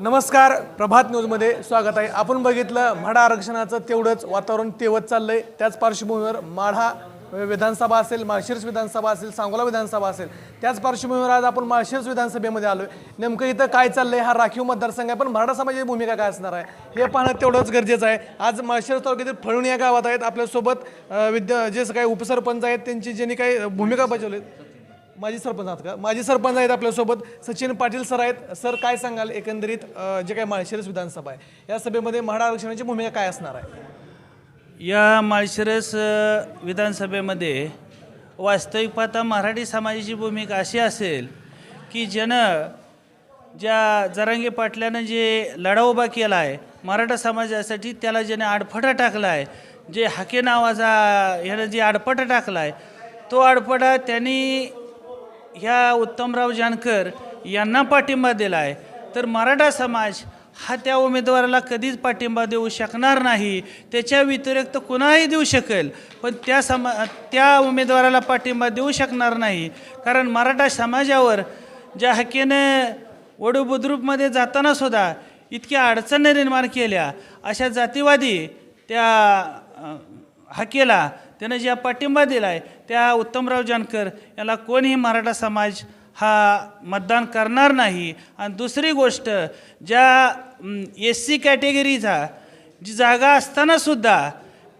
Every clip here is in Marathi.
नमस्कार प्रभात न्यूजमध्ये स्वागत आहे. आपण बघितलं म्हाडा आरक्षणाचं तेवढंच वातावरण तेवत चाललं आहे त्याच पार्श्वभूमीवर माढा विधानसभा असेल माळशिरस विधानसभा असेल सांगोला विधानसभा असेल त्याच पार्श्वभूमीवर आज आपण माळशिरस विधानसभेमध्ये आलो आहे नेमकं इथं काय चाललं आहे हा राखीव मतदारसंघ आहे पण मराठा समाजाची भूमिका काय असणार आहे? हे पाहणं तेवढंच गरजेचं आहे. आज माळशिरस तालुक्यातील फळवणी या गावात आहेत. आपल्यासोबत विद्या जे काही उपसरपंच आहेत त्यांची ज्यांनी काही भूमिका बजावली माजी सरपंच आहात का? माजी सरपंच आहेत आपल्यासोबत. सचिन पाटील सर आहेत. सर काय सांगाल? एकंदरीत जे काही माळशिरस विधानसभा आहे या सभेमध्ये म्हाडा आरक्षणाची भूमिका काय असणार आहे? या माळशिरस विधानसभेमध्ये वास्तविक पाहता मराठी समाजाची भूमिका अशी असेल की ज्यानं ज्या जरांगे पाटल्यानं जे लढा उभा केला आहे मराठा समाजासाठी त्याला ज्याने आडफटा टाकला आहे जे हाके नावाचा ह्यानं जे आडफटा टाकला आहे तो आडफटा त्यांनी ह्या उत्तमराव जानकर यांना पाठिंबा दिला आहे तर मराठा समाज हा त्या उमेदवाराला कधीच पाठिंबा देऊ शकणार नाही. त्याच्या व्यतिरिक्त कुणाही देऊ शकेल पण त्या समा त्या उमेदवाराला पाठिंबा देऊ शकणार नाही. कारण मराठा समाजावर ज्या हक्केनं वडू बुद्रुकमध्ये जाताना सुद्धा इतक्या अडचणी निर्माण केल्या अशा जातीवादी त्या हकेला त्यानं ज्या पाठिंबा दिला आहे त्या उत्तमराव जानकर याला कोणीही मराठा समाज हा मतदान करणार नाही. आणि दुसरी गोष्ट ज्या एस सी कॅटेगरीचा जी जागा असतानासुद्धा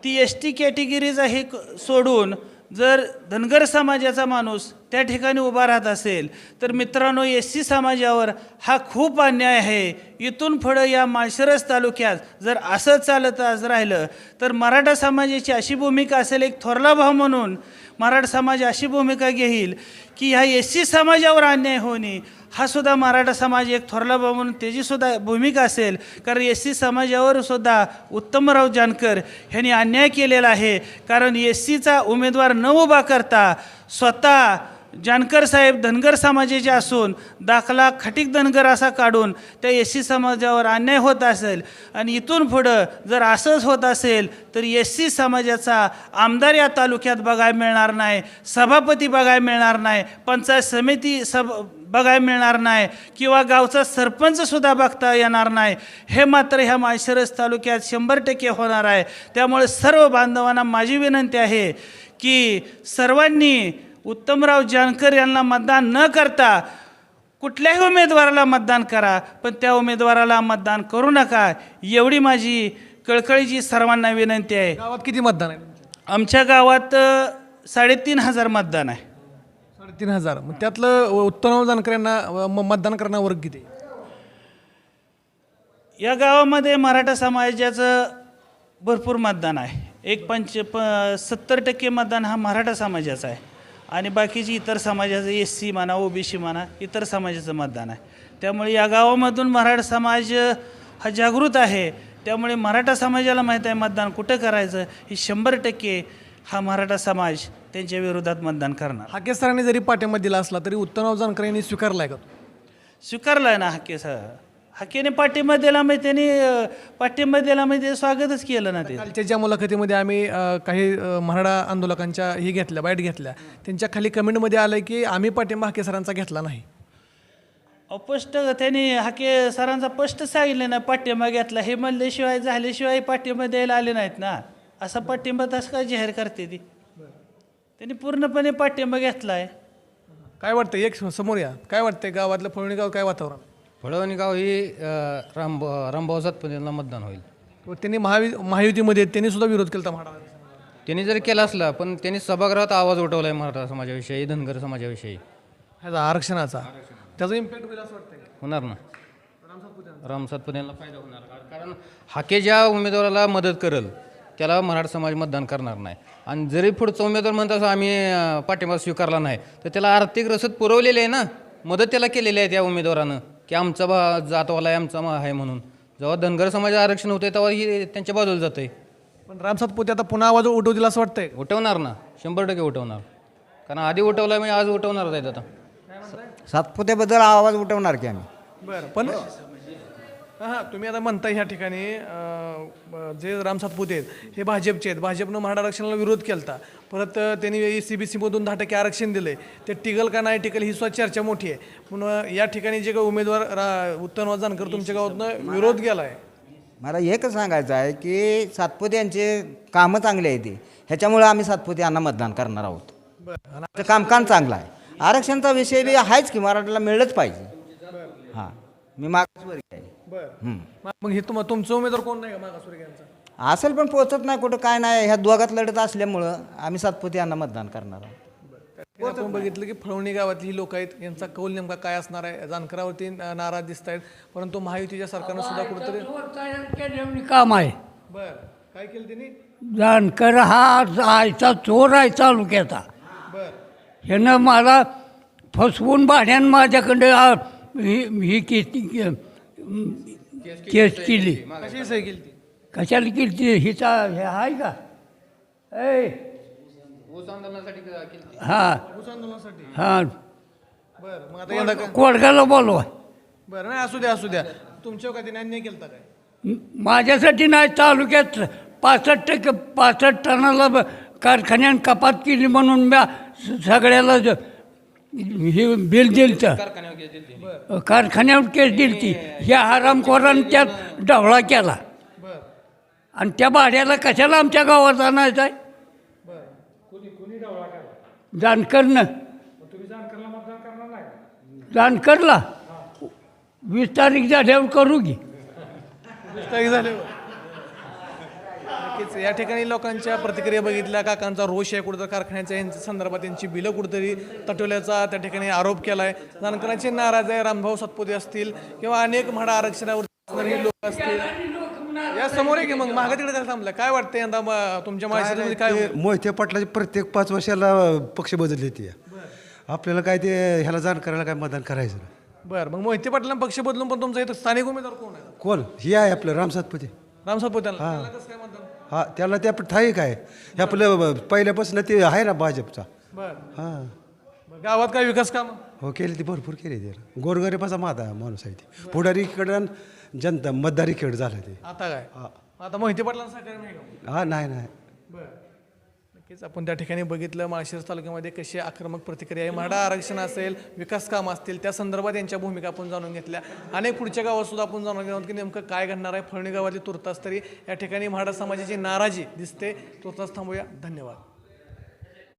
ती एस टी कॅटेगरीचा हे क- सोडून जर धनगर समाजाचा माणूस त्या ठिकाणी उभा राहत असेल तर मित्रांनो एस सी समाजावर हा खूप अन्याय आहे. इथून पुढं या माळशिरस तालुक्यात जर असं चालत आज राहिलं तर मराठा समाजाची अशी भूमिका असेल एक थोरला भाव म्हणून मराठा समाज अशी भूमिका घेईल की ह्या एस सी समाजावर अन्याय होणे हा सुद्धा मराठा समाज एक थोरला भाव म्हणून त्याचीसुद्धा भूमिका असेल. कारण एस सी समाजावर सुद्धा उत्तमराव जानकर ह्यांनी अन्याय केलेला आहे. कारण एस सीचा उमेदवार न उभा करता स्वतः जानकर साहेब धनगर समाजाचे असून दाखला खटिक धनगर असा काढून त्या एस सी समाजावर अन्याय होत असेल आणि इथून पुढं जर असंच होत असेल तर एस सी समाजाचा आमदार या तालुक्यात बघायला मिळणार नाही सभापती बघायला मिळणार नाही पंचायत समिती सब बघायला मिळणार नाही किंवा गावचा सरपंचसुद्धा बघता येणार नाही. हे मात्र ह्या माळशिरस तालुक्यात शंभर टक्के होणार आहे. त्यामुळे सर्व बांधवांना माझी विनंती आहे की सर्वांनी उत्तमराव जानकर यांना मतदान न करता कुठल्याही उमेदवाराला मतदान करा पण त्या उमेदवाराला मतदान करू नका एवढी माझी कळकळीची सर्वांना विनंती आहे. गावात किती मतदान आहे आमच्या गावात साडेतीन हजार मतदान आहे. साडेतीन हजार. मग त्यातलं उत्तम जानकर यांना मतदान करणारा वर्ग किती? या गावामध्ये मराठा समाजाचं भरपूर मतदान आहे. एक पंच प सत्तर टक्के मतदान हा मराठा समाजाचा आहे. आणि बाकीची इतर समाजाचं एस सी म्हणा ओ बी सी म्हणा इतर समाजाचं मतदान आहे. त्यामुळे या गावामधून मराठा समाज हा जागृत आहे. त्यामुळे मराठा समाजाला माहीत आहे मतदान कुठं करायचं ही शंभर टक्के हा मराठा समाज त्यांच्या विरोधात मतदान करणार. हाके सरांनी जरी पाठिंबा दिला असला तरी उत्तमराव जानकर यांनी स्वीकारलाय का? तो? स्वीकारला आहे ना हक्के सर हक्केने पाठिंबा दिला म्हणजे त्यांनी पाठिंबा दिला म्हणजे स्वागतच केलं ना ते. कालच्या ज्या मुलाखतीमध्ये आम्ही काही मराठा आंदोलकांच्या ही घेतल्या बाईट घेतल्या त्यांच्या खाली कमेंटमध्ये आलं की आम्ही पाठिंबा हाके सरांचा घेतला नाही. स्पष्ट त्यांनी हाके सरांचा स्पष्ट सांगितलं ना पाठिंबा घेतला. हे म्हणल्याशिवाय झाल्याशिवाय पाठिंबा द्यायला आले नाहीत ना. असा पाठिंबा तसं काय जाहीर करते ती? त्यांनी पूर्णपणे पाठिंबा घेतला आहे काय वाटतं एक समोर या. काय वाटतंय? गावातलं फळवणी गाव काय वातावरण? फळवणी गाव ही अ, राम रामभाऊ सातपुतेला मतदान होईल. व त्यांनी महावि महायुतीमध्ये त्यांनी सुद्धा विरोध केला म्हाडा त्यांनी जरी केला असला पण त्यांनी सभागृहात आवाज उठवला आहे मराठा समाजाविषयी धनगर समाजाविषयी. ह्याचा आरक्षणाचा. त्याचा इम्पॅक्ट होईल असं वाटतंय. होणार ना? राम सातपुतेला फायदा होणार. कारण हाके ज्या उमेदवाराला मदत करेल त्याला मराठा समाज मतदान करणार नाही. आणि जरी पुढचा उमेदवार म्हणत असं आम्ही अ, पाठिंबा स्वीकारला नाही तर त्याला आर्थिक रसद पुरवलेली आहे ना? मदत त्याला केलेली आहे त्या उमेदवारानं. की आमचा बा जातवाला आहे आमचा मा- आहे म्हणून. जेव्हा धनगर समाज आरक्षण होते तेव्हा ही त्यांच्या बाजूला जातं आहे पण राम सातपुते आता पुन्हा आवाज उठवतील असं वाटतंय. उठवणार ना. शंभर टक्के उठवणार. कारण आधी उठवला मी आज उठवणारच आहेत आता. सातपुत्याबद्दल आवाज उठवणार की आम्ही. बरं पण हां तुम्ही आता म्हणताय ह्या ठिकाणी अ, जे राम सातपुते आहेत हे भाजपचे आहेत. भाजपनं मराठा आरक्षणाला विरोध केला परत त्यांनी सी बी सीमधून दहा टक्के आरक्षण दिलं ते टिकल का नाही टिकल ही सुद्धा चर्चा मोठी आहे. म्हणून या ठिकाणी जे काही उमेदवार रा उत्तमवाद जानकर तुमच्या गावातनं विरोध केला आहे मला एकच सांगायचं आहे की सातपुते यांचे कामं चांगली आहे ते. ह्याच्यामुळे आम्ही सातपुते यांना मतदान करणार आहोत. कामकाम चांगलं आहे. आरक्षणचा विषय बी आहेच की मराठीला मिळलंच पाहिजे. मी मागासवर्गीय आहे. बरं. मग हे तुम तुमचं उमेदवार कोण नाही का मागासवर्गीय यांचा असेल पण पोचत नाही कुठं काय नाही. ह्या दोघात लढत असल्यामुळं आम्ही सातपुते यांना मतदान करणार आहोत. आपण बघितलं की फळवणी गावातली लोक आहेत. यांचा कौल नेमका काय असणार आहे? जानकरावरती नाराज दिसत आहेत परंतु महायुतीच्या सरकारनं सुद्धा कुठेतरी केलेलं काम आहे बर. काय केलं त्यांनी? जानकर हा जायचा चोर आहे तालुक्याचा. बर. ह्यानं मला फसवून भाड्यानं माझ्याकडे आ, ही ही केस केस केली. कशी सही केली ती? कशाला केली ती? हिचा हे आहे का? ए हा ऊस आंदोलनासाठी हा. बर मग आता यंदा काय कोडगाला बोलवा. बरं नाही असू द्या असू द्या. तुमच्या का तिने अन्याय केलता काय? म- माझ्यासाठी नाही तालुक्यात पासष्ट टक्के पासष्ट टनाला ब- कारखान्यानं कपात केली म्हणून म्या स- सगळ्याला ज- हे बिल दिलं कारखान्यावर केस दिली ती ह्या आरामखोरानं त्यात ढवळा केला. आणि त्या भाड्याला कशाला आमच्या गावात आणायचं आहे जानकरनं. जानकरला वीस तारीख झाल्यावर करू की. काही झाले नक्कीच. या ठिकाणी लोकांच्या प्रतिक्रिया बघितल्या. काकांचा रोष आहे कुठेतरी कारखान्याच्या यांच्या संदर्भात त्यांची बिलं कुठेतरी तटवल्याचा त्या ठिकाणी आरोप केला आहे जानकरांचे नाराज आहे रामभाऊ सातपुते असतील किंवा अनेक म्हाडा आरक्षणावर लोक असतील. या समोर आहे की मग मागे तिकडे काय थांबलं? काय वाटतं यंदा तुमच्या माहिती काय? ते मोहिते पाटलाचे प्रत्येक पाच वर्षाला पक्ष बदलले ते. आपल्याला काय ते ह्याला जाण करायला काय मतदान करायचं. बरं मग मोहिते पाटलांना पक्ष बदलून पण तुमचा इथं स्थानिक उमेदवार कोण आहे? कोण? हे आहे आपलं राम सातपुते. त्याला हा त्याला ते आपलं ठाईक आहे. हे आपलं पहिल्यापासून ते आहे ना भाजपचा. बरं. हां. बरं. गावात काय विकास काम? हो केले ते भरपूर केले ते गोरगरिबाचा माता माणूस आहे ते. पुढारीकडं आणि जनता मतदारीकडं झालं ते. आता काय? आता मोहिते पाटलांना सहकार्य नाही का? हा नाही नाही. बरं. हेच आपण त्या ठिकाणी बघितलं माळशिरस तालुक्यामध्ये कशी आक्रमक प्रतिक्रिया आहे. मराठा आरक्षण असेल विकास काम असतील त्या संदर्भात यांच्या भूमिका आपण जाणून घेतल्या. अनेक पुढच्या गावातसुद्धा आपण जाणून घेणार आहोत की नेमकं काय घडणार आहे. फळणी गावातली तुर्तास तरी या ठिकाणी मराठा समाजाची नाराजी दिसते. तुर्तास थांबूया. धन्यवाद.